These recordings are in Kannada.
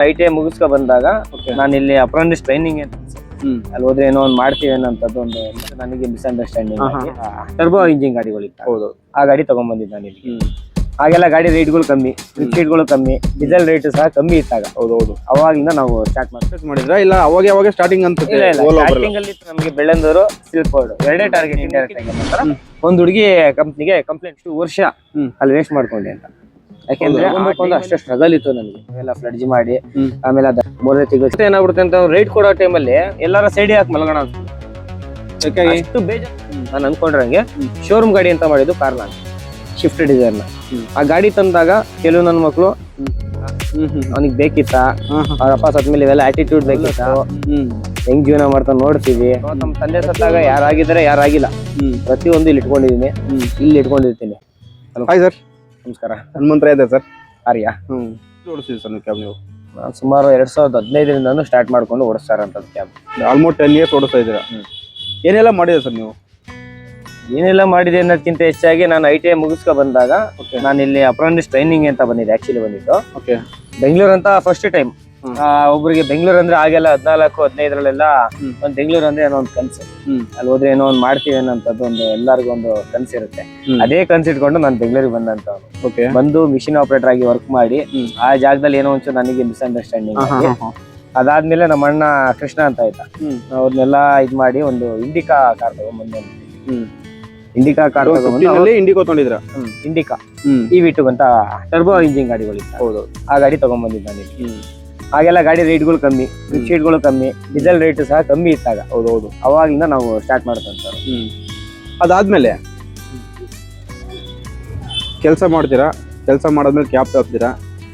ಐ ಟಿ ಐ ಮುಗಿಸ್ಕೊ ಬಂದಾಗ. ನಾನು ಇಲ್ಲಿ ಅಪ್ರೆಂಟಿಸ್ ಟ್ರೈನಿಂಗ್ ಅಲ್ಲಿ ಹೋದ್ರೆ ಏನೋ ಒಂದ್ ಮಾಡ್ತೀವಿ ಅನ್ನೋಂಥದ್ದು ಒಂದು ನನಗೆ ಮಿಸ್ಅಂಡರ್ಸ್ಟ್ಯಾಂಡಿಂಗ್ ಟರ್ಬೋ ಇಂಜಿನ್ ಗಾಡಿಗಳಿತ್ತು ಹೌದು. ಆ ಗಾಡಿ ತಗೊಂಡ್ಬಂದಿದ್ದು ನಾನು ಇಲ್ಲಿ ಆಗೆಲ್ಲ ಗಾಡಿ ರೇಟ್ಗಳು ಕಮ್ಮಿ ರೇಟ್ಗಳು ಕಮ್ಮಿ ಡೀಸೆಲ್ ರೇಟ್ ಸಹ ಕಮ್ಮಿ ಇತ್ತಾಗ ಹೌದು ಹೌದು. ಅವಾಗಿಂದ ನಾವು ಸ್ಟಾರ್ಟ್ ಮಾಡ್ತೀವಿ ಮಾಡಿದ್ರ? ಇಲ್ಲ ಅವಾಗ ಅವಾಗ ಸ್ಟಾರ್ಟಿಂಗ್ ಅಂತ ಸ್ಟಾರ್ಟಿಂಗ್ ಅಲ್ಲಿ ನಮಗೆ ಬೆಳ್ಳಂದೂರು ಸಿಲ್ಪೋರ್ಡ್ ಎರಡೇ ಟಾರ್ಗೆಟ್ ಇಂಡೈರೆಕ್ಟ್ ಆಗಿ ಒಂದು ಹುಡುಗಿ ಕಂಪ್ನಿಗೆ ಕಂಪ್ಲೇಂಟ್ ವರ್ಷ ಹ್ಮ್. ಅಲ್ಲಿ ವೇಸ್ಟ್ ಮಾಡ್ಕೊಂಡೆ ಅಂತ. ಯಾಕೆಂದ್ರೆ ಒಂದು ಅಷ್ಟು ಸ್ಟ್ರಗಲ್ ಇತ್ತು ನನಗೆ. ಎಲ್ಲ ಫ್ಲಡ್ಜ್ ಮಾಡಿ ಆಮೇಲೆ ಅದ ಮೂರನೇ ತಿಂಗಳು ಏನಾಗ್ಬಿಡುತ್ತೆ ಅಂತ ರೈಟ್ ಕೊಡೋ ಟೈಮಲ್ಲಿ ಎಲ್ಲಾರ ಸೈಡ್ ಹಾಕಿ ಮಲಗೋಣ ಅಂತ. ಎಷ್ಟು ಬೇಜಾರು. ನಾನು ಅನ್ಕೊಂಡ್ರಂಗೆ ಶೋರೂಮ್ ಗಾಡಿ ಅಂತ ಮಾಡಿದ್ದು ಕಾರ್ ನಾನು ಶಿಫ್ಟ್ ಡಿಸೈನ್ ಆ ಗಾಡಿ ತಂದಾಗ ಕೆಲವು ನನ್ನ ಮಕ್ಕಳು ಅವನಿಗೆ ಬೇಕಿತ್ತ. ಅವ್ರ ಅಪ್ಪ ಸತ್ಮೇಲೆ ಇವೆಲ್ಲ ಆಟಿಟ್ಯೂಡ್ ಬೇಕಿತ್ತ ಹೆಂಗ್ ಜೀವನ ಮಾಡ್ತಾ ನೋಡ್ತೀವಿ. ನಮ್ಮ ತಂದೆ ಸತ್ತಾಗ ಯಾರಾಗಿದ್ದಾರೆ ಯಾರಾಗಿಲ್ಲ. ಪ್ರತಿಯೊಂದು ಇಲ್ಲಿ ಇಟ್ಕೊಂಡಿದೀನಿ ಇಲ್ಲಿ ಇಟ್ಕೊಂಡಿರ್ತೀನಿ. ಸರ್ ನಮಸ್ಕಾರ. ಹನುಮಂತ್ರ ಇದೆ ಸರ್. ಆರ್ಯ. ಹ್ಞೂ ಓಡಿಸಿದ್ವಿ ಸರ್ ನೀವು ಕ್ಯಾಬ್ ನೀವು? ನಾನು ಸುಮಾರು ಎರಡು ಸಾವಿರದ ಹದಿನೈದರಿಂದನೂ ಸ್ಟಾರ್ಟ್ ಮಾಡ್ಕೊಂಡು ಓಡಿಸ್ತಾರೆ ಅಂತ ಕ್ಯಾಬ್ ಆಲ್ಮೋಸ್ಟ್ ಟೆನ್ ಇಯರ್ಸ್ ಓಡಿಸ್ತಾ ಇದ್ದೀರಾ. ಏನೆಲ್ಲ ಮಾಡಿದೆ ಸರ್ ನೀವು? ಏನೆಲ್ಲ ಮಾಡಿದೆ ಅನ್ನೋದಕ್ಕಿಂತ ಹೆಚ್ಚಾಗಿ ನಾನು ಐ ಟಿ ಐ ಮುಗಿಸ್ಕೊ ಬಂದಾಗ ನಾನು ಇಲ್ಲಿ ಅಪ್ರೆಂಟಿಸ್ ಟ್ರೈನಿಂಗ್ ಅಂತ ಬಂದಿದ್ದೆ ಆ್ಯಕ್ಚುಲಿ ಬಂದಿದ್ದು. ಓಕೆ ಬೆಂಗಳೂರು ಅಂತ ಫಸ್ಟ್ ಟೈಮ್ ಒಬ್ರಿಗೆ ಬೆಂಗಳೂರು ಅಂದ್ರೆ ಆಗೆಲ್ಲ ಹದಿನಾಲ್ಕು ಹದಿನೈದರಲ್ಲೆಲ್ಲ. ಒಂದ್ ಬೆಂಗಳೂರು ಅಂದ್ರೆ ಏನೋ ಒಂದು ಕನ್ಸು. ಅಲ್ಲಿ ಹೋದ್ರೆ ಏನೋ ಒಂದು ಮಾಡ್ತೀವಿ ಅನ್ನೋಂಥದ್ದು ಒಂದು ಎಲ್ಲರಿಗೂ ಒಂದು ಕನ್ಸು ಇರುತ್ತೆ. ಅದೇ ಕನ್ಸು ಇಟ್ಕೊಂಡು ನಾನು ಬೆಂಗಳೂರಿಗೆ ಬಂದಂತ ಓಕೆ ಬಂದು ಮಿಷಿನ್ ಆಪರೇಟರ್ ಆಗಿ ವರ್ಕ್ ಮಾಡಿ ಆ ಜಾಗದಲ್ಲಿ ಏನೋ ಒಂಚೂರು ನನಗೆ ಮಿಸ್ಅಂಡರ್ಸ್ಟ್ಯಾಂಡಿಂಗ್. ಅದಾದ್ಮೇಲೆ ನಮ್ಮ ಅಣ್ಣ ಕೃಷ್ಣ ಅಂತ ಆಯ್ತಾ. ಅವ್ರನ್ನೆಲ್ಲ ಇದ್ ಮಾಡಿ ಒಂದು ಇಂಡಿಕಾ ಕಾರ್ ತಗೊಂಡ್ಬಂದೆ ಹ್ಮ್. ಇಂಡಿಕಾ ಕಾರ್ ತಗೊಂಡು ಫಿಫ್ಟೀನಲ್ಲಿ Indigo Indica E V two ಅಂತ ಟರ್ಬೋ ಇಂಜಿನ್ ಗಾಡಿಗಳು ಹೌದು. ಆ ಗಾಡಿ ತಗೊಂಡ್ಬಂದಿದ್ದು ನಾನು ಆಗೆಲ್ಲ ಗಾಡಿ ರೇಟ್ಗಳು ಕಮ್ಮಿ ಶೀಟ್ಗಳು ಕಮ್ಮಿ ಡೀಸೆಲ್ ರೇಟ್ ಸಹ ಕಮ್ಮಿ ಇತ್ತಾಗ ಹೌದು ಹೌದು ಅವಾಗಿಂದ ನಾವು ಸ್ಟಾರ್ಟ್ ಮಾಡ್ತಂತ ಹ್ಮ್. ಅದಾದ್ಮೇಲೆ ಕೆಲಸ ಮಾಡ್ತೀರಾ? ಕೆಲಸ ಮಾಡೋದ್ಮೇಲೆ ಕ್ಯಾಪ್ ತರ್ತೀರಾ?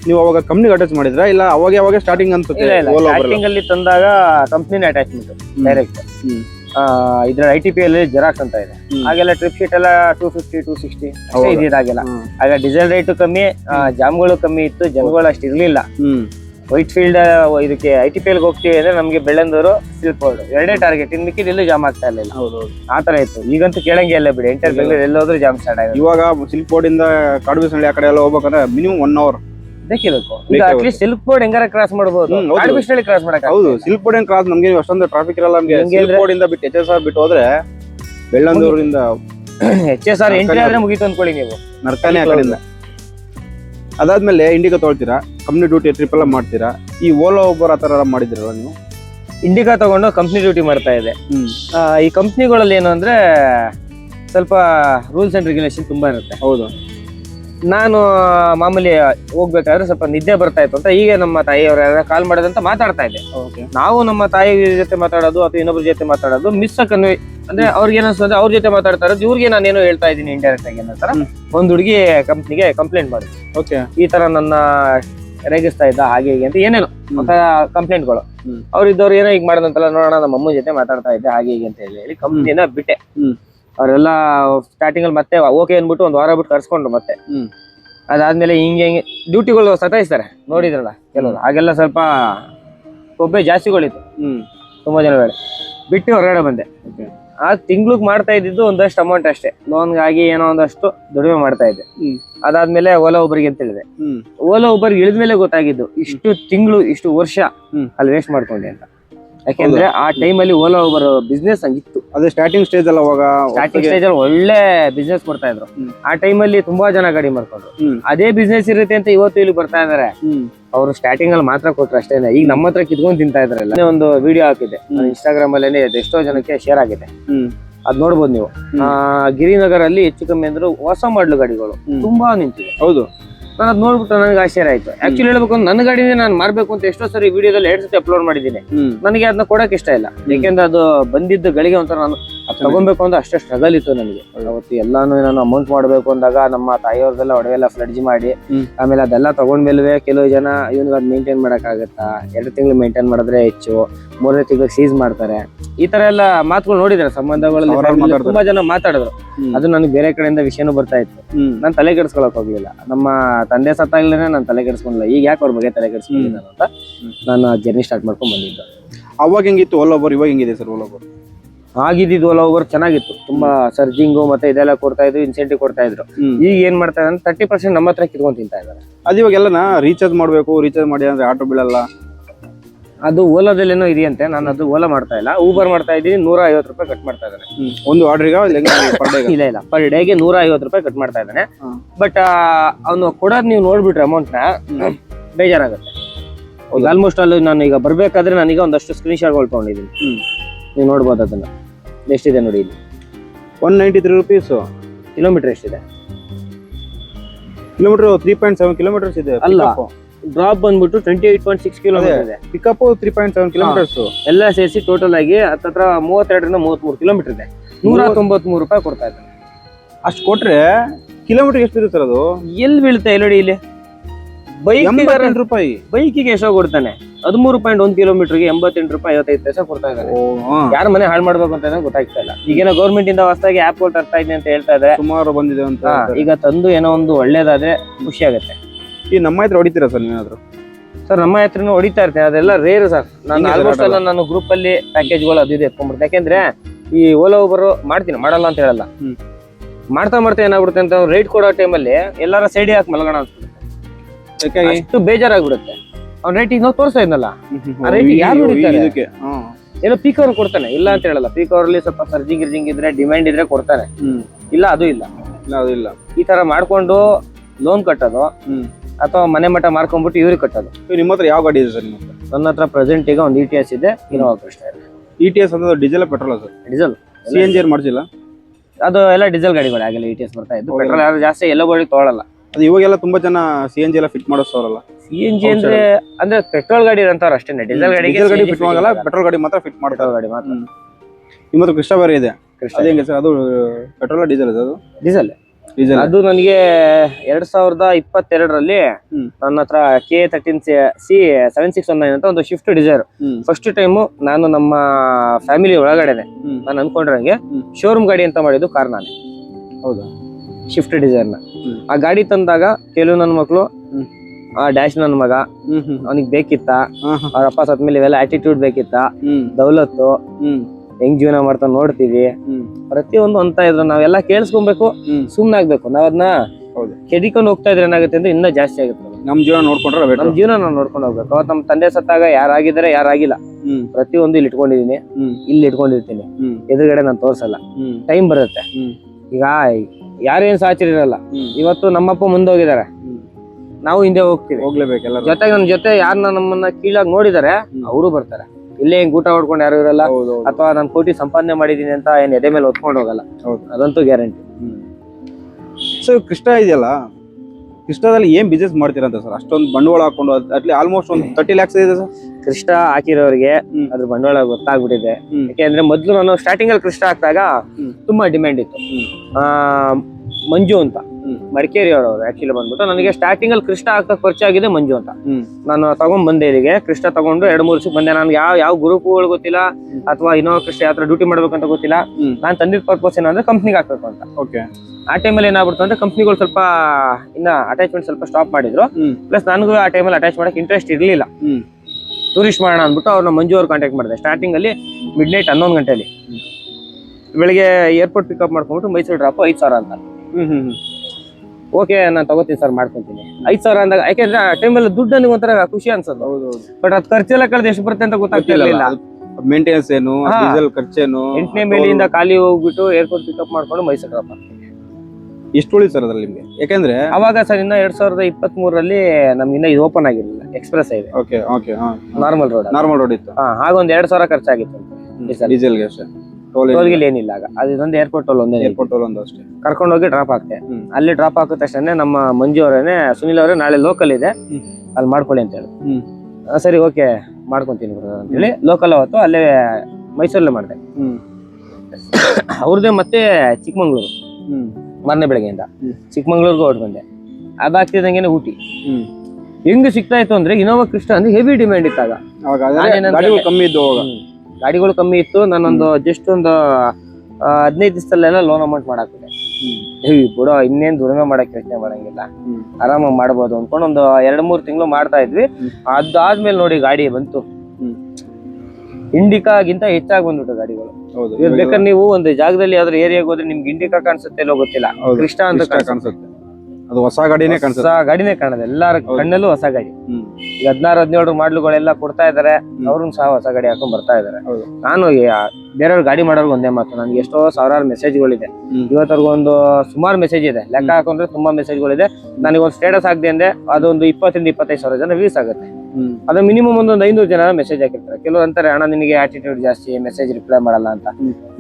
ನೀವು ಅವಾಗ ಕಂಪ್ನಿಗೆ ಅಟ್ಯಾಚ್ ಮಾಡಿದ್ರಾ? ಇಲ್ಲ ಅವಾಗ ಅವಾಗ ಸ್ಟಾರ್ಟಿಂಗ್ ಅನ್ಸುತ್ತೆ? ಬರಲ್ಲ. ಸ್ಟಾರ್ಟಿಂಗ್ ಅಲ್ಲಿ ತಂದಾಗ ಕಂಪ್ನಿನ ಅಟ್ಯಾಚ್ಮೆಂಟ್ ಡೈರೆಕ್ಟ್ ಹ್ಮ್. ಇದ್ರ ಐ ಟಿ ಪಿ ಅಲ್ಲಿ ಜೆರಾಕ್ಸ್ ಅಂತ ಇದೆ. ಹ್ಮ್. ಆಗೆಲ್ಲ ಟ್ರಿಪ್ ಶೀಟ್ ಎಲ್ಲ ಟೂ ಫಿಫ್ಟಿ ಟೂ ಸಿಕ್ಸ್ಟಿ ಹೌದಾ? ಇದಾಗೆಲ್ಲ ಹ್ಮ್. ಆಗ ಡೀಸೆಲ್ ರೇಟ್ ಕಮ್ಮಿ ಆ, ಜಾಮ್ಗಳು ಕಮ್ಮಿ ಇತ್ತು ಜನಗಳು ಅಷ್ಟು ಇರ್ಲಿಲ್ಲ. ಹ್ಮ್. ವೈಟ್ ಫೀಲ್ಡ್ ಇದಕ್ಕೆ ಐ ಟಿ ಪಿ ಎಲ್ಗೆ ಹೋಗ್ತೀವಿ ಅಂದ್ರೆ ನಮಗೆ ಬೆಳ್ಳಂದೂರು ಸಿಲ್ಕ್ ಬೋರ್ಡ್ ಎರಡೇ ಟಾರ್ಗೆಟ್ ಇನ್ ಮಿಕ್ಕಿದ ಎಲ್ಲೂ ಜಾಮ್ ಆಗ್ತಾ ಇರಲಿಲ್ಲ ಹೌದು ಆ ತರ ಇತ್ತು. ಈಗಂತೂ ಕೇಳಂಗೆ ಇಲ್ಲ ಬಿಡಿ. ಎಂಟರ್ ಬೆಂಗಳೂರು ಎಲ್ಲೋದ್ರೂ ಜಾಮ್ ಸ್ಟಾರ್ಟ್ ಆಗಿದೆ ಇವಾಗ ಸಿಲ್ಕ್ ಬೋರ್ಡ್ ಇಂದ ಕಾಡುಬಿಸಳ್ಳಿ ಆ ಕಡೆ ಎಲ್ಲ ಹೋಗ್ಬೇಕಂದ್ರೆ ಮಿನಿಮಮ್ ಒನ್ ಅವರ್ ಬೇಕಿರಬೇಕು. ಈಗ ಅಟ್ಲೀಸ್ಟ್ ಸಿಲ್ಕ್ ಬೋರ್ಡ್ ಹೆಂಗಾರ ಕ್ರಾಸ್ ಮಾಡಬಹುದು ಹೌದು. ಕ್ರಾಸ್ ಮಾಡಕ್ಕೆ ಹೌದು ಸಿಲ್ಕ್ ಬೋರ್ಡ್ ಕ್ರಾಸ್ ನಮ್ಗೆ ಅಷ್ಟೊಂದು ಟ್ರಾಫಿಕ್ ಇರಲ್ಲ ನಮ್ಗೆ. ಸಿಲ್ಕ್ ಬೋರ್ಡ್ ಇಂದ ಬಿಟ್ಟು ಎಚ್ ಎಸ್ ಆರ್ ಬಿಟ್ಟು ಹೋದ್ರೆ ಬೆಳ್ಳಂದೂರಿಂದ ಎಚ್ ಎಸ್ ಆರ್ ಎಂಟ್ರಿ ಆದ್ರೆ ಮುಗೀತು ಅನ್ಕೊಳ್ಳಿ ನೀವು. ನರ್ಕಾನೆ ಆ ಕಡೆಯಿಂದ ಅದಾದ್ಮೇಲೆ ಇಂಡಿಗಾ ತೊಗೊಳ್ತೀರಾ? ಕಂಪ್ನಿ ಡ್ಯೂಟಿ ಟ್ರಿಪ್ ಎಲ್ಲ ಮಾಡ್ತೀರಾ? ಈ ಓಲೋ ಒಬ್ಬರ ಆ ಥರ ಎಲ್ಲ ಮಾಡಿದಿರಲ್ಲ ನೀವು? ಇಂಡಿಕಾ ತಗೊಂಡು ಕಂಪ್ನಿ ಡ್ಯೂಟಿ ಮಾಡ್ತಾ ಇದೆ. ಹ್ಮ್. ಆ, ಈ ಕಂಪ್ನಿಗಳಲ್ಲಿ ಏನು ಅಂದ್ರೆ ಸ್ವಲ್ಪ ರೂಲ್ಸ್ ಅಂಡ್ ರೆಗ್ಯುಲೇಷನ್ ತುಂಬಾ ಇರುತ್ತೆ. ಹೌದು. ನಾನು ಮಾಮೂಲಿ ಹೋಗ್ಬೇಕಾದ್ರೆ ಸ್ವಲ್ಪ ನಿದ್ದೆ ಬರ್ತಾ ಇತ್ತು ಅಂತ ಈಗ ನಮ್ಮ ತಾಯಿಯವರ ಯಾರ ಕಾಲ್ ಮಾಡೋದಂತ ಮಾತಾಡ್ತಾ ಇದ್ದೆ. ಓಕೆ ನಾವು ನಮ್ಮ ತಾಯಿ ಜೊತೆ ಮಾತಾಡೋದು ಅಥವಾ ಇನ್ನೊಬ್ರ ಜೊತೆ ಮಾತಾಡೋದು ಮಿಸ್ ಕನ್ವೆ ಅಂದ್ರೆ ಅವ್ರಿಗೆ ಏನಂದ್ರೆ ಅವ್ರ ಜೊತೆ ಮಾತಾಡ್ತಾರೆ. ಇರೋದು ಇವ್ರಿಗೆ ಏನೋ ಹೇಳ್ತಾ ಇದ್ದೀನಿ ಇಂಡೈರೆಕ್ಟ್ ಆಗಿ ಅನ್ನೋ ತರ. ಒಂದ್ ಹುಡುಗಿ ಕಂಪ್ನಿಗೆ ಕಂಪ್ಲೇಂಟ್ ಮಾಡಿ ಓಕೆ ಈ ತರ ನನ್ನ ರೇಗಿಸ್ತಾ ಇದ್ದ ಹಾಗೆ ಹೀಗೆ ಅಂತ ಏನೇನು. ಮತ್ತೆ ಕಂಪ್ಲೇಂಟ್ಗಳು. ಅವ್ರು ಇದ್ದವ್ರು ಏನೋ ಈಗ ಮಾಡೋದಂತಲ್ಲ ನೋಡೋಣ ನಮ್ಮ ಅಮ್ಮ ಜೊತೆ ಮಾತಾಡ್ತಾ ಇದ್ದೆ ಹಾಗೆ ಹೀಗೆ ಅಂತ ಹೇಳಿ ಹೇಳಿ ಕಂಪ್ನಿನ ಬಿಟ್ಟೆ. ಅವರೆಲ್ಲ ಸ್ಟಾರ್ಟಿಂಗ್ ಅಲ್ಲಿ ಮತ್ತೆ ಓಕೆ ಅಂದ್ಬಿಟ್ಟು ಒಂದ್ ವಾರ ಬಿಟ್ಟು ಕರ್ಸ್ಕೊಂಡ್ರು ಮತ್ತೆ. ಅದಾದ್ಮೇಲೆ ಹಿಂಗೆ ಹಿಂಗೆ ಡ್ಯೂಟಿಗಳು ಸತಾಯಿಸ್ತಾರೆ ನೋಡಿದ್ರಲ್ಲ ಕೆಲವರು. ಹಾಗೆಲ್ಲ ಸ್ವಲ್ಪ ಕೊಬ್ಬೆ ಜಾಸ್ತಿಗಳಿತ್ತು. ಹ್ಮ್. ತುಂಬಾ ಜನ ಬೇಡ ಬಿಟ್ಟು ಹೊರಗಡೆ ಬಂದೆ. ಆ ತಿಂಗ್ಳಿಗೆ ಮಾಡ್ತಾ ಇದ್ದಿದ್ದು ಒಂದಷ್ಟು ಅಮೌಂಟ್ ಅಷ್ಟೇ. ಲೋನ್ಗಾಗಿ ಏನೋ ಒಂದಷ್ಟು ದುಡಿಮೆ ಮಾಡ್ತಾ ಇದ್ದೆ. ಅದಾದ್ಮೇಲೆ ಓಲಾ ಒಬ್ಬರಿಗೆ ಅಂತ ಹೇಳಿದೆ. ಓಲಾ ಒಬ್ಬರಿಗೆ ಇಳಿದ್ಮೇಲೆ ಗೊತ್ತಾಗಿದ್ದು ಇಷ್ಟು ತಿಂಗಳು ಇಷ್ಟು ವರ್ಷ. ಅಲ್ಲಿ ವೇಸ್ಟ್ ಮಾಡ್ಕೊಂಡೆ ಅಂತ. ಯಾಕೆಂದ್ರೆ ಆ ಟೈಮಲ್ಲಿ ಓಲಾ ಒಬ್ಬರ ಬಿಸ್ನೆಸ್ ಹಂಗಿತ್ತು. ಅದೇ ಸ್ಟಾರ್ಟಿಂಗ್ ಸ್ಟೇಜ್ ಅಲ್ಲ ಅವಾಗ ಸ್ಟಾರ್ಟಿಂಗ್ ಸ್ಟೇಜ್ ಅಲ್ಲಿ ಒಳ್ಳೆ ಬಿಸ್ನೆಸ್ ಕೊಡ್ತಾ ಇದ್ರು. ಆ ಆ ಟೈಮಲ್ಲಿ ತುಂಬಾ ಜನ ಗಾಡಿ ಮಾಡ್ಕೊಂಡ್ರು ಅದೇ ಬಿಸ್ನೆಸ್ ಇರುತ್ತೆ ಅಂತ ಇವತ್ತು ಇಲ್ಲಿ ಬರ್ತಾ ಇದಾರೆ. ಅವರು ಸ್ಟಾರ್ಟಿಂಗ್ ಅಲ್ಲಿ ಮಾತ್ರ ಕೊಟ್ರು ಅಷ್ಟೇ ಈಗ ನಮ್ಮ ಹತ್ರ ಕಿತ್ಕೊಂಡು ತಿಂತಾ ಇದ್ರಲ್ಲ ಒಂದು ವಿಡಿಯೋ ಹಾಕಿದೆ ಹ್ಮ್. ಇನ್ಸ್ಟಾಗ್ರಾಮ್ ಅಲ್ಲಿ ಎಷ್ಟೋ ಜನಕ್ಕೆ ಶೇರ್ ಆಗಿದೆ. ಅದ್ ನೋಡ್ಬೋದು ನೀವು. ಗಿರಿನಗರ್ ಅಲ್ಲಿ ಹೆಚ್ಚು ಕಮ್ಮಿ ಅಂದ್ರೆ ಹೊಸ ಮಾಡ್ಲು ಗಾಡಿಗಳು ತುಂಬಾ ನಿಂತಿದೆ. ಹೌದು. ನಾನು ಅದ್ ನೋಡ್ಬಿಟ್ಟು ನನಗೆ ಆಶ್ಚರ್ಯ ಆಯ್ತು. ಆಕ್ಚುಲಿ ಹೇಳ್ಬೇಕು ಅಂದ್ರೆ ನನ್ನ ಗಾಡಿನೇ ನಾನು ಮಾರ್ಬೇಕು ಅಂತ ಎಷ್ಟೋ ಸರಿ ವಿಡಿಯೋದಲ್ಲಿ ಎರಡ್ ಸತಿ ಅಪ್ಲೋಡ್ ಮಾಡಿದ್ದೀನಿ. ನನಗೆ ಅದನ್ನ ಕೊಡಕ್ ಇಷ್ಟ ಇಲ್ಲ. ಯಾಕೆಂದ್ರೆ ಅದು ಬಂದಿದ್ದು ಗಳಿಗೆ ಒಂಥರ ನಾನು ತಗೊಬೇಕು ಅಂದ್ರೆ ಅಷ್ಟೇ ಸ್ಟ್ರಗಲ್ ಇತ್ತು ನನಗೆ ಅವತ್ತು ಎಲ್ಲಾನು ನಾನು ಅಮೌಂಟ್ ಮಾಡಬೇಕು ಅಂದಾಗ ನಮ್ಮ ತಾಯಿಯವ್ರದೆಲ್ಲ ಒಡವೆಲ್ಲ ಫ್ಲಡ್ಜ್ ಮಾಡಿ. ಆಮೇಲೆ ಅದೆಲ್ಲ ತಗೊಂಡ್ಮೇಲೆ ಕೆಲವು ಜನ ಇವನ್ಗೆ ಅದ್ ಮೇಂಟೈನ್ ಮಾಡಕ್ ಆಗತ್ತಾ ಎರಡು ತಿಂಗಳು ಮೇಂಟೈನ್ ಮಾಡಿದ್ರೆ ಹೆಚ್ಚು ಮೂರನೇ ತಿಂಗಳು ಸೀಸ್ ಮಾಡ್ತಾರೆ. ಈ ತರ ಎಲ್ಲ ಮಾತುಗಳು ನೋಡಿದ್ರೆ ಸಂಬಂಧಗಳಲ್ಲಿ ತುಂಬಾ ಜನ ಮಾತಾಡಿದ್ರು. ಅದು ನನಗೆ ಬೇರೆ ಕಡೆಯಿಂದ ವಿಷಯನೂ ಬರ್ತಾ ಇತ್ತು. ನಾನು ತಲೆ ಕೆಡಿಸ್ಕೊಳಕ್ ಹೋಗ್ಲಿಲ್ಲ. ನಮ್ಮ ತಂದೆ ಸತ್ತಾಗ್ಲೇನೆ ನಾನು ತಲೆ ಕೆಡಿಸ್ಕೊಂಡಿಲ್ಲ. ಈಗ ಯಾಕೆ ಅವ್ರ ಬಗ್ಗೆ ತಲೆ ಕೆಡಿಸ್ಕೊಂಡಿಲ್ಲ ಅಂತ ನಾನು ಜರ್ನಿ ಸ್ಟಾರ್ಟ್ ಮಾಡ್ಕೊಂಡ್ ಬಂದಿದ್ದು. ಅವಾಗ ಹೆಂಗಿತ್ತು ಓಲಾ ಒಬ್ಬರು ಇವಾಗ ಹೆಂಗಿದೆ ಸರ್ ಓಲಾ ಒಬ್ಬರು ಆಗಿದ್ದು ಓಲಾ ಓವರ್ ಚೆನ್ನಾಗಿತ್ತು. ತುಂಬಾ ಸರ್ಜಿಂಗು ಮತ್ತೆ ಇದೆಲ್ಲ ಕೊಡ್ತಾ ಇದ್ರು ಇನ್ಸೆಂಟಿವ್ ಕೊಡ್ತಾ ಇದ್ರು. ಈಗ ಏನ್ ಮಾಡ್ತಾ ಅಂದ್ರೆ ತರ್ಟಿ ಪರ್ಸೆಂಟ್ ನಮ್ಮ ಹತ್ರ ಕಿತ್ಕೊಂಡ್ ತಿಂತಾ ಇದ್ದಾರೆ ಅದು ರೀಚಾರ್ಜ್ ಮಾಡ್ಬೇಕು ರೀಚಾರ್ಜ್ ಮಾಡಿ ಅಂದ್ರೆ ಆಟೋ ಬೀಳಲ್ಲ ಅದು ಓಲಾದಲ್ಲೇನೋ ಇದೆಯಂತೆ ನಾನು ಅದು ಓಲಾ ಮಾಡ್ತಾ ಇಲ್ಲ. ಊಬರ್ ಮಾಡ್ತಾ ಇದ್ದೀನಿ ನೂರ ಐವತ್ತು ರೂಪಾಯಿ ಕಟ್ ಮಾಡ್ತಾ ಇದ್ದಾನೆ. ಒಂದು ಆರ್ಡ್ರಿಗೆ ಇಲ್ಲ ಇಲ್ಲ. ಪರ್ ಡೇಗೆ ನೂರ ಐವತ್ತು ರೂಪಾಯಿ ಕಟ್ ಮಾಡ್ತಾ ಇದ್ದಾನೆ ಬಟ್ ಅವನು ಕೊಡೋದು ನೀವು ನೋಡ್ಬಿಟ್ರೆ ಅಮೌಂಟ್ನ ಬೇಜಾರಾಗುತ್ತೆ. ಆಲ್ಮೋಸ್ಟ್ ಅಲ್ಲಿ ನಾನು ಈಗ ಬರ್ಬೇಕಾದ್ರೆ ನಾನೀಗ ಒಂದಷ್ಟು ಸ್ಕ್ರೀನ್ ಶಾಟ್ ತಗೊಂಡಿದ್ದೀನಿ ನೀವು ನೋಡ್ಬೋದು ಅದನ್ನ. ಎಷ್ಟಿದೆ ನೋಡಿ ಇಲ್ಲಿ? One ninety three rupees kilometre ಎಷ್ಟಿದೆ? Kilometre three point seven kilometres ಇದೆ ಅಲ್ಲ. ಡ್ರಾಪ್ ಬಂದ್ಬಿಟ್ಟು twenty eight point six kilometre ಇದೆ. Pickup three point seven kilometres. ಎಲ್ಲ ಸೇರಿಸಿ ಟೋಟಲ್ ಆಗಿ ಹತ್ತತ್ರ ಮೂವತ್ತೆರಡರಿಂದ ಮೂವತ್ತ್ಮೂರು ಕಿಲೋಮೀಟರ್ ಇದೆ. ನೂರ ತೊಂಬತ್ಮೂರು ರೂಪಾಯಿ ಕೊಡ್ತಾ ಇದ್ದಾನೆ ಅಷ್ಟು ಕೊಟ್ರೆ ಕಿಲೋಮೀಟರ್ ಎಷ್ಟು ಇರುತ್ತೆ ಸರ್ ಅದು? ಎಲ್ಲಿ ಬೀಳುತ್ತೆ ಎಲ್ಲಡಿ ಇಲ್ಲಿ? ಬೈಕ್ ರೂಪಾಯಿ. ಬೈಕಿಗೆ ಎಷ್ಟೋ ಕೊಡ್ತಾನೆ. ಹದಿಮೂರು ಪಾಯಿಂಟ್ ಒಂದು ಕಿಲೋಮೀಟರ್ಗೆ ಎಂಬತ್ತೆಂಟು ರೂಪಾಯಿ ಐವತ್ತೈದು ಪೈಸೆ ಕೊಡ್ತಾ ಇದ್ದಾರೆ ಯಾರ ಮನೆ ಹಾಳು ಮಾಡ್ಬೇಕು ಅಂತ ಗೊತ್ತಾಗ್ತಾ ಇಲ್ಲ. ಈಗೇನೋ ಗೌರ್ಮೆಂಟ್ ಇಂದ ಹೊಸದಾಗಿ ಆಪ್ ತರ್ತಾ ಇದೆ ಅಂತ ಹೇಳ್ತಾ ಇದ್ದಾರೆ ಸುಮಾರು ಬಂದಿದೆ ಅಂತ ಈಗ ತಂದು ಏನೋ ಒಂದು ಒಳ್ಳೇದಾದ್ರೆ ಖುಷಿ ಆಗುತ್ತೆ. ಈ ನಮ್ಮ ಹತ್ರ ಹೊಡಿತೀರಾ ಸರ್ ನೀವೇನಾದ್ರು? ಸರ್ ನಮ್ಮ ಹತ್ರನೂ ಹೊಡಿತಾ ಇರ್ತೇನೆ ಅದೆಲ್ಲ ರೇರ್ ಸರ್. ನಾನು ಆಲ್ಮೋಸ್ಟ್ ಎಲ್ಲ ನಾನು ಗ್ರೂಪ್ ಅಲ್ಲಿ ಪ್ಯಾಕೇಜ್ಗಳು ಅದು ಇದು ಎತ್ಕೊಂಡ್ಬಿಡ್ತೆ ಯಾಕೆಂದ್ರೆ ಈ ಓಲಾ ಒಬ್ಬರು ಮಾಡ್ತೀನಿ ಮಾಡಲ್ಲ ಅಂತ ಹೇಳಲ್ಲ. ಮಾಡ್ತಾ ಮಾಡ್ತಾ ಏನಾಗ್ಬಿಡುತ್ತೆ ಅಂತ ರೇಟ್ ಕೊಡೋ ಟೈಮಲ್ಲಿ ಎಲ್ಲಾರ ಸೈಡಿ ಹಾಕಿ ಮಲಗೋಣ ಅನ್ಸ್ಬಿಡುತ್ತೆ. ಅಷ್ಟು ಬೇಜಾರಾಗ್ಬಿಡುತ್ತೆ. ಅವ್ನ ರೇಟಿಂಗ್ ನಾವು ತೋರಿಸ್ತಾ ಇದ್ನಲ್ಲ ಆ ರೇಟಿಂಗ್ ಯಾರು ಇದಕ್ಕೆ. ಏನೋ ಪೀಕ್ ಅವ್ರು ಕೊಡ್ತಾನೆ. ಇಲ್ಲ ಅಂತ ಹೇಳಲ್ಲ. ಪೀಕ್ ಅವರಲ್ಲಿ ಸ್ವಲ್ಪ ಸರ್ಜಿಂಗ್ ಗಿರ್ಜಿಂಗ್ ಇದ್ರೆ ಡಿಮ್ಯಾಂಡ್ ಇದ್ರೆ ಕೊಡ್ತಾನೆ. ಇಲ್ಲ ಅದು ಇಲ್ಲ. ಇಲ್ಲ ಅದು ಇಲ್ಲ. ಈ ತರ ಮಾಡ್ಕೊಂಡು ಲೋನ್ ಕಟ್ಟೋದು ಅಥವಾ ಮನೆ ಮಠ ಮಾರ್ಕೊಂಡ್ಬಿಟ್ಟು ಇವ್ರಿಗೆ ಕಟ್ಟೋದು. ನಿಮ್ಮ ಹತ್ರ ಯಾವ ಗಾಡಿ ಇದೆ ಸರ್ ನಿಮ್ಮ ಹತ್ರ? ನನ್ನ ಹತ್ರ ಪ್ರೆಸೆಂಟ್ ಈಗ ಒಂದು ಇ ಟಿ ಎಸ್ ಇದೆ ಇನೋವಾ ಕೃಷ್ಣ ಇದೆ. ಇ ಟಿ ಎಸ್ ಅಂದ್ರೆ diesel petrol sir? Diesel C N G ಮಾಡಿಸಿಲ್ಲ? ಅದು ಎಲ್ಲ ಡೀಸೆಲ್ ಗಾಡಿಗಳು ಆಗಿಲ್ಲ ಇ ಟಿ ಎಸ್ ಬರ್ತಾ ಇದ್ದು? ಪೆಟ್ರೋಲ್ ಯಾರು ಜಾಸ್ತಿ ಎಲ್ಲೋ ಗಾಡಿ ತೊಗೊಳಲ್ಲ. ಅದು ಇವಾಗೆಲ್ಲ ತುಂಬಾ ಜನ ಸಿ ಎನ್ ಜಿ ಎಲ್ಲ ಫಿಟ್ ಮಾಡೋಸೋರಲ್ಲ ಸಿ ಎನ್ ಜಿ ಅಂದ್ರೆ ಅಂದ್ರೆ ಪೆಟ್ರೋಲ್ ಗಾಡಿ ಅಂತಾರ ಅಷ್ಟೇ ಡೀಸೆಲ್ ಗಾಡಿ ಡೀಸೆಲ್ ಗಾಡಿ ಫಿಟ್ ಮಾಡಲ್ಲ ಪೆಟ್ರೋಲ್ ಗಾಡಿ ಮಾತ್ರ ಫಿಟ್ ಮಾಡ್ತಾರೆ. ಗಾಡಿ ಮಾತ್ರ. ನಿಮ್ಮ ಹತ್ರ ಕೃಷ್ಣ ಬೇರೆ ಇದೆ. ಕೃಷ್ಣ ಅದು ಹೆಂಗೆ ಸರ್ ಅದು ಪೆಟ್ರೋಲ್ ಡೀಸೆಲ್ ಅದು? ಡೀಸೆಲ್ ಡೀಸೆಲ್ ಅದು ನನಗೆ ಎರಡ್ ಸಾವಿರದ ಇಪ್ಪತ್ತೆರಡರಲ್ಲಿ. ನನ್ನ ಹತ್ರ K thirteen C seven six one nine ಅಂತ ಒಂದು ಶಿಫ್ಟ್ ಡಿಸೈರ್ ಫಸ್ಟ್ ಟೈಮು ನಾನು ನಮ್ಮ ಫ್ಯಾಮಿಲಿ ಒಳಗಡೆನೆ. ನಾನು ಅನ್ಕೊಂಡ್ರಂಗೆ. ಶೋರೂಮ್ ಗಾಡಿ ಅಂತ ಮಾಡಿದ್ದು ಕಾರ್ ನಾನೇ. ಹೌದಾ? ಶಿಫ್ಟ್ ಡಿಸೈರ್ನ ಆ ಗಾಡಿ ತಂದಾಗ ಕೆಲವು ನನ್ನ ಮಕ್ಕಳು ಆ ಡ್ಯಾಶ್ ನನ್ನ ಮಗ ಅವನಿಗೆ ಬೇಕಿತ್ತ. ಅವ್ರ ಅಪ್ಪ ಸತ್ಮೇಲೆ ಇವೆಲ್ಲ ಆಟಿಟ್ಯೂಡ್ ಬೇಕಿತ್ತ? ದೌಲತ್ತು? ಹೆಂಗ್ ಜೀವನ ಮಾಡ್ತಾ ನೋಡ್ತೀವಿ? ಪ್ರತಿಯೊಂದು ಅಂತ ಇದ್ರು ನಾವೆಲ್ಲ ಕೇಳಿಸ್ಕೊಬೇಕು ಸುಮ್ನೆ ಆಗ್ಬೇಕು. ನಾವ್ ಅದನ್ನ ಹೌದು. ಕೆಡಿಕೊಂಡು ಹೋಗ್ತಾ ಇದ್ರೆ ಏನಾಗುತ್ತೆ ಅಂದ್ರೆ ಇನ್ನೂ ಜಾಸ್ತಿ ಆಗುತ್ತೆ. ನಮ್ಮ ನಮ್ ಜೀವನ ನೋಡ್ಕೊಂಡ್ರೆ ನಮ್ ಜೀವನ ನಾವು ನೋಡ್ಕೊಂಡು ಹೋಗ್ಬೇಕು. ಅವತ್ತು ನಮ್ಮ ತಂದೆ ಸತ್ತಾಗ ಯಾರಾಗಿದ್ದಾರೆ ಯಾರಾಗಿಲ್ಲ. ಪ್ರತಿಯೊಂದು ಇಲ್ಲಿ ಇಟ್ಕೊಂಡಿದೀನಿ ಇಲ್ಲಿ ಇಟ್ಕೊಂಡಿರ್ತೀನಿ. ಎದುರುಗಡೆ ನಾನು ತೋರ್ಸಲ್ಲ. ಟೈಮ್ ಬರುತ್ತೆ. ಈಗ ಯಾರೇನ್ ಸಾಚಿರಲ್ಲ ಇರಲ್ಲ ಇವತ್ತು ನಮ್ಮಪ್ಪ ಮುಂದೆ ಹೋಗಿದ್ದಾರೆ ನಾವು ಹಿಂದೆ ಹೋಗ್ತೀವಿ. ಹೋಗ್ಲೇಬೇಕಲ್ಲ ಜೊತೆಗೆ ನಮ್ಮ ಜೊತೆ ಯಾರನ್ನ ನಮ್ಮನ್ನ ಕೀಳಾಗಿ ನೋಡಿದಾರೆ ಹ್ಮ್. ಅವರು ಬರ್ತಾರೆ. ಇಲ್ಲೇ ಹಿಂಗ್ ಊಟ ಹೊಡ್ಕೊಂಡು ಯಾರು ಇರಲ್ಲ. ಅಥವಾ ನಾನು ಕೋಟಿ ಸಂಪಾದನೆ ಮಾಡಿದೀನಿ ಅಂತ ಏನ್ ಎದೆ ಮೇಲೆ ಹೊತ್ಕೊಂಡು ಹೋಗಲ್ಲ. ಅದಂತೂ ಗ್ಯಾರಂಟಿ. ಸೊ ಕೃಷ್ಣ ಇದೆಯಲ್ಲ? ಕೃಷ್ಣದಲ್ಲಿ ಏನ್ ಬಿಸ್ನೆಸ್ ಮಾಡ್ತೀರಂತ ಸರ್ ಅಷ್ಟೊಂದು ಬಂಡವಾಳ ಹಾಕೊಂಡು ಅಟ್ಲಿ ಆಲ್ಮೋಸ್ಟ್ ಒಂದು ತರ್ಟಿ ಲ್ಯಾಕ್ಸ್ ಇದೆ ಸರ್ ಕೃಷ್ಣ ಹಾಕಿರೋರಿಗೆ. ಅದ್ರ ಬಂಡವಾಳ ಗೊತ್ತಾಗ್ಬಿಟ್ಟಿದೆ. ಯಾಕೆಂದ್ರೆ ಮೊದ್ಲು ನಾನು ಸ್ಟಾರ್ಟಿಂಗ್ ಅಲ್ಲಿ ಕೃಷ್ಣ ಹಾಕಿದಾಗ ತುಂಬಾ ಡಿಮ್ಯಾಂಡ್ ಇತ್ತು. ಆ ಮಂಜು ಅಂತ. ಮಡಿಕೇರಿ ಅವರು ಆಕ್ಚುಲಿ ಬಂದ್ಬಿಟ್ಟು ನನಗೆ ಸ್ಟಾರ್ಟಿಂಗ್ ಅಲ್ಲಿ ಕೃಷ್ಣ ಹಾಕ್ತಾ ಖರ್ಚಾಗಿದೆ ಮಂಜು ಅಂತ. ನಾನು ತಗೊಂಡ್ ಬಂದೆ ಇಲ್ಲಿಗೆ. ಕೃಷ್ಣ ತಗೊಂಡು ಎರಡು ಮೂರು ವರ್ಷಕ್ಕೆ ಬಂದೆ. ನನ್ಗೆ ಯಾವ ಯಾವ ಗ್ರೂಪ್ಗಳು ಗೊತ್ತಿಲ್ಲ ಅಥವಾ ಇನ್ನೋ ಕೃಷ್ಣ ಯಾವ ಡ್ಯೂಟಿ ಮಾಡ್ಬೇಕಂತ ಗೊತ್ತಿಲ್ಲ. ನಾನು ತಂದಿದ್ ಪರ್ಪಸ್ ಏನಂದ್ರೆ ಕಂಪ್ನಿಗೆ ಹಾಕ್ಬೇಕು ಅಂತ. ಓಕೆ ಆ ಟೈಮಲ್ಲಿ ಏನಾಗ್ಬಿಡ್ತು ಅಂದ್ರೆ ಕಂಪ್ನಿಗಳು ಸ್ವಲ್ಪ ಇನ್ನ ಅಟ್ಯಾಚ್ಮೆಂಟ್ ಸ್ವಲ್ಪ ಸ್ಟಾಪ್ ಮಾಡಿದ್ರು. ಪ್ಲಸ್ ನನಗೂ ಆ ಟೈಮಲ್ಲಿ ಅಟ್ಯಾಚ್ ಮಾಡಕ್ ಇಂಟ್ರೆಸ್ಟ್ ಇರಲಿಲ್ಲ. ಟೂರಿಸ್ಟ್ ಮಾಡೋಣ ಅಂದ್ಬಿಟ್ಟು ಅವ್ರನ್ನ ಮಂಜು ಅವ್ರು ಕಾಂಟ್ಯಾಕ್ಟ್ ಮಾಡಿದೆ. ಸ್ಟಾರ್ಟಿಂಗ್ ಅಲ್ಲಿ ಮಿಡ್ ನೈಟ್ ಹನ್ನೊಂದು ಗಂಟೆಯಲ್ಲಿ ಬೆಳಿಗ್ಗೆ ಏರ್ಪೋರ್ಟ್ ಪಿಕಪ್ ಮಾಡ್ಕೊಂಡ್ಬಿಟ್ಟು ಮೈಸೂರು ಡ್ರಾಪ್ ಐದು ಸಾವಿರ ಅಂತ. ಹ್ಮ್ ಹ್ಮ್ ಹ್ಮ್. ಓಕೆ ನಾನು ತಗೋತೀನಿ ಸರ್ ಮಾಡ್ಕೊತೀನಿ. ಐದು ಸಾವಿರ ಅಂದಾಗ ಯಾಕೆಂದ್ರೆ ಆ ಟೈಮಲ್ಲಿ ದುಡ್ಡು ನನಗೆ ಒಂಥರ ಖುಷಿ ಅನ್ಸೋದು. ಹೌದು ಬಟ್ ಅದು ಖರ್ಚೆಲ್ಲ ಕಳೆದು ಎಷ್ಟು ಬರುತ್ತೆ ಅಂತ ಗೊತ್ತಾಗ್ತಿಲ್ಲ ಮೇಂಟೆನೆನ್ಸ್ ಏನು. ಡೀಸೆಲ್ ಖರ್ಚೇನು ಎಂಟನೇ ಮೇಲಿಂದ ಖಾಲಿ ಹೋಗ್ಬಿಟ್ಟು ಏರ್ಪೋರ್ಟ್ ಪಿಕಪ್ ಮಾಡ್ಕೊಂಡು ಮೈಸೂರು ಡ್ರಾಪ್ ಎಷ್ಟು ಉಳಿ ಸರ್ ಅದ್ರಲ್ಲಿ ನಿಮಗೆ? ಯಾಕಂದ್ರೆ ಅವಾಗ ಸರ್ ಇನ್ನ ಎರಡ್ ಸಾವಿರದ ಇಪ್ಪತ್ತ್ ಮೂರರಲ್ಲಿ ನಮ್ಗೆ ಇನ್ನ ಇದು ಓಪನ್ ಆಗಿರಲಿಲ್ಲ ಎಕ್ಸ್ಪ್ರೆಸ್ ಹೈವೇ. ಓಕೆ ಓಕೆ ಹಾ. ನಾರ್ಮಲ್ ರೋಡ್ ನಾರ್ಮಲ್ ರೋಡ್ ಇತ್ತು. ಹಾ ಆಗ ಒಂದ್ ಎರಡ್ ಸಾವಿರ ಖರ್ಚಾಗಿತ್ತು ಡೀಸೆಲ್ ಡೀಸೆಲ್ಗೆ ಅಷ್ಟೇ. ಟೋಲ್ ಟೋಲ್ಗಿಲ್ ಏನಿಲ್ಲ ಆಗ. ಅದೊಂದು ಏರ್ಪೋರ್ಟ್ ಟೋಲ್ ಒಂದೇ ಏರ್ಪೋರ್ಟ್ ಟೋಲ್ ಒಂದು ಅಷ್ಟೇ. ಕರ್ಕೊಂಡು ಹೋಗಿ ಡ್ರಾಪ್ ಆಗ್ತೆ. ಅಲ್ಲಿ ಡ್ರಾಪ್ ಹಾಕಿದ ತಕ್ಷಣ ನಮ್ಮ ಮಂಜು ಅವರೇನೆ ಸುನಿಲ್ ಅವರೇ ನಾಳೆ ಲೋಕಲ್ ಇದೆ. ಅಲ್ಲಿ ಮಾಡ್ಕೊಳ್ಳಿ ಅಂತ ಹೇಳಿ. ಆ, ಸರಿ ಓಕೆ ಮಾಡ್ಕೊಂತೀನಿ ಅಂತ ಅಂತೇಳಿ ಲೋಕಲ್ ಅವತ್ತು ಅಲ್ಲೇ ಮೈಸೂರಲ್ಲೇ ಮಾಡಿದೆ. ಹ್ಮ್. ಅವ್ರದ್ದೇ ಮತ್ತೆ ಚಿಕ್ಕಮಂಗ್ಳೂರು. ಹ್ಮ್. ಮಾರನೇ ಬೆಳಗ್ಗೆಯಿಂದ. ಚಿಕ್ಕಮಂಗ್ಳೂರ್ಗೆ ಹೊರಟು ಬಂದೆ. ಅದಾಗ್ತಿದ್ದಂಗೆನೆ ಊಟಿ. ಹೆಂಗ್ ಸಿಗ್ತಾ ಇತ್ತು ಅಂದ್ರೆ ಇನೋವಾ ಕೃಷ್ಣ ಅಂದ್ರೆ ಹೆವಿ ಡಿಮ್ಯಾಂಡ್ ಇತ್ತಾಗ. ಗಾಡಿಗಳು ಕಮ್ಮಿ ಇದ್ದು ಗಾಡಿಗಳು ಕಮ್ಮಿ ಇತ್ತು. ನಾನೊಂದು ಜಸ್ಟ್ ಒಂದು ಹದಿನೈದು ದಿವಸದಲ್ಲೆಲ್ಲ ಲೋನ್ ಅಮೌಂಟ್ ಮಾಡಾಕಿದೆ ಹ್ಮ್. ಹೇವಿ ಬಿಡೋ ಇನ್ನೇನ್ ದುಡಿಮೆ ಮಾಡಕ್ ಯೋಚನೆ ಮಾಡಂಗಿಲ್ಲ. ಆರಾಮಾಗಿ ಮಾಡ್ಬೋದು ಅನ್ಕೊಂಡು ಒಂದು ಎರಡ್ ಮೂರ್ ತಿಂಗಳು ಮಾಡ್ತಾ ಇದ್ವಿ. ಅದಾದ್ಮೇಲೆ ನೋಡಿ ಗಾಡಿ ಬಂತು. ಇಂಡಿಕಾಗಿಂತ ಹೆಚ್ಚಾಗಿ ಬಂದ್ಬಿಟ್ಟು ಗಾಡಿಗಳು. ಬೇಕಾದ್ರೆ ನೀವು ಒಂದು ಜಾಗದಲ್ಲಿ ಯಾವ್ದಾದ್ರು ಏರಿಯಾಗ ಹೋದ್ರೆ ನಿಮ್ಗೆ ಇಂಡಿಕಾ ಕಾಣಿಸುತ್ತೆ ಇಲ್ಲೋ ಗೊತ್ತಿಲ್ಲ. ಹೌದು. ಕೃಷ್ಣ ಅಂತ ಕಾಣಿಸುತ್ತೆ. ಕಾಣಿಸುತ್ತೆ. ಅದು ಹೊಸ ಗಾಡಿನೇ ಕಾಣಿಸುತ್ತೆ. ಹೊಸ ಗಾಡಿನೇ ಕಾಣದ ಎಲ್ಲಾರ ಹೌದು. ಕಣ್ಣಲ್ಲೂ ಹೊಸ ಗಾಡಿ. ಹ್ಮ್. ಈಗ ಹದಿನಾರು ಹದಿನೇಳು ಮಾಡ್ಲುಗಳೆಲ್ಲ ಕೊಡ್ತಾ ಇದಾರೆ. ಅವ್ರನ್ನ ಸಹ ಹೊಸ ಗಾಡಿ ಹಾಕೊಂಡ್ ಬರ್ತಾ ಇದಾರೆ. ಹೌದು. ನಾನು ಯಾ- ಬೇರೆಯವ್ರ ಗಾಡಿ ಮಾಡೋರ್ಗೆ ಒಂದೇ ಮಾತು. ನನ್ಗೆ ಎಷ್ಟೋ ಸಾವಿರಾರು ಮೆಸೇಜ್ಗಳಿದೆ. ಹ್ಮ್. ಇವತ್ತರ್ಗು ಒಂದು ಸುಮಾರು ಮೆಸೇಜ್ ಇದೆ. ಲೆಕ್ಕ ಹಾಕೊಂಡ್ರೆ ತುಂಬಾ ಮೆಸೇಜ್ಗಳಿದೆ. ನನಗೆ ಒಂದು ಸ್ಟೇಟಸ್ ಹಾಕ್ದೆ ಅಂದ್ರೆ ಅದೊಂದು ಇಪ್ಪತ್ತರಿಂದ ಇಪ್ಪತ್ತೈದು ಸಾವಿರ ಜನ ವ್ಯೂಸ್ ಆಗುತ್ತೆ. ಅದು ಮಿನಿಮಮ್ ಒಂದೊಂದು ಐನೂರು ಜನ ಮೆಸೇಜ್ ಹಾಕಿರ್ತಾರೆ. ಕೆಲವರು ಅಂತಾರೆ ಅಣ್ಣ ನಿನಗೆ ಆಟಿಟ್ಯೂಡ್ ಜಾಸ್ತಿ ಮೆಸೇಜ್ ರಿಪ್ಲೈ ಮಾಡಲ್ಲ ಅಂತ.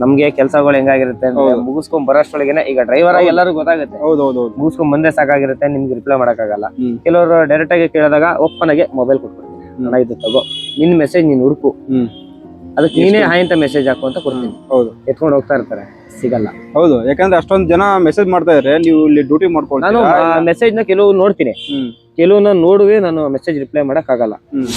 ನಮ್ಗೆ ಕೆಲಸಗಳು ಹೆಂಗಾಗಿರುತ್ತೆ. ಮುಗಿಸ್ಕೊಂಡ್ ಬರೋಷ್ಟೊಳಗೇನೆ ಈಗ ಡ್ರೈವರ್ ಆಗಿ ಎಲ್ಲರಿಗೂ ಗೊತ್ತಾಗುತ್ತೆ. ಹೌದು ಹೌದು ಹೌದು ಮುಗಿಸ್ಕೊಂಡ್ ಬಂದೇ ಸಾಕಾಗಿರುತ್ತೆ ನಿಮ್ಗೆ ರಿಪ್ಲೈ ಮಾಡಕ್ಕಾಗಲ್ಲ. ಆಗಲ್ಲ ಕೆಲವರು ಡೈರೆಕ್ಟ್ ಆಗಿ ಕೇಳಿದಾಗ ಓಪನ್ ಆಗಿ ಮೊಬೈಲ್ ಕೊಟ್ಬಿಡ್ತೀನಿ. ಅಣ್ಣ ಇದು ತಗೋ. ನಿನ್ ಮೆಸೇಜ್ ನೀನ್ ಹುಡುಕು. ಹ್ಮ್. ಅದಕ್ಕೆ ನೀನೇ ಹಾಯ್ ಅಂತ ಮೆಸೇಜ್ ಹಾಕು ಅಂತ ಕೊಡ್ತೀನಿ. ಹೌದು. ಎತ್ಕೊಂಡು ಹೋಗ್ತಾ ಇರ್ತಾರೆ. ಸಿಗಲ್ಲ. ಹೌದು. ಯಾಕಂದ್ರೆ ಅಷ್ಟೊಂದ್ ಜನ ಮೆಸೇಜ್ ಮಾಡ್ತಾ ಇದ್ರೆ. ನೀವು ಇಲ್ಲಿ ಡ್ಯೂಟಿ ನಾನು ಮಾಡ್ಕೊಳ್ತೀರಾ ಮೆಸೇಜ್ನ ಕೆಲವು ನೋಡ್ತೀನಿ. ಕೆಲವನ್ನ ನೋಡುವೆ ನಾನು ಮೆಸೇಜ್ ರಿಪ್ಲೈ ಮಾಡಕ್ ಆಗಲ್ಲ ಹ್ಮ್.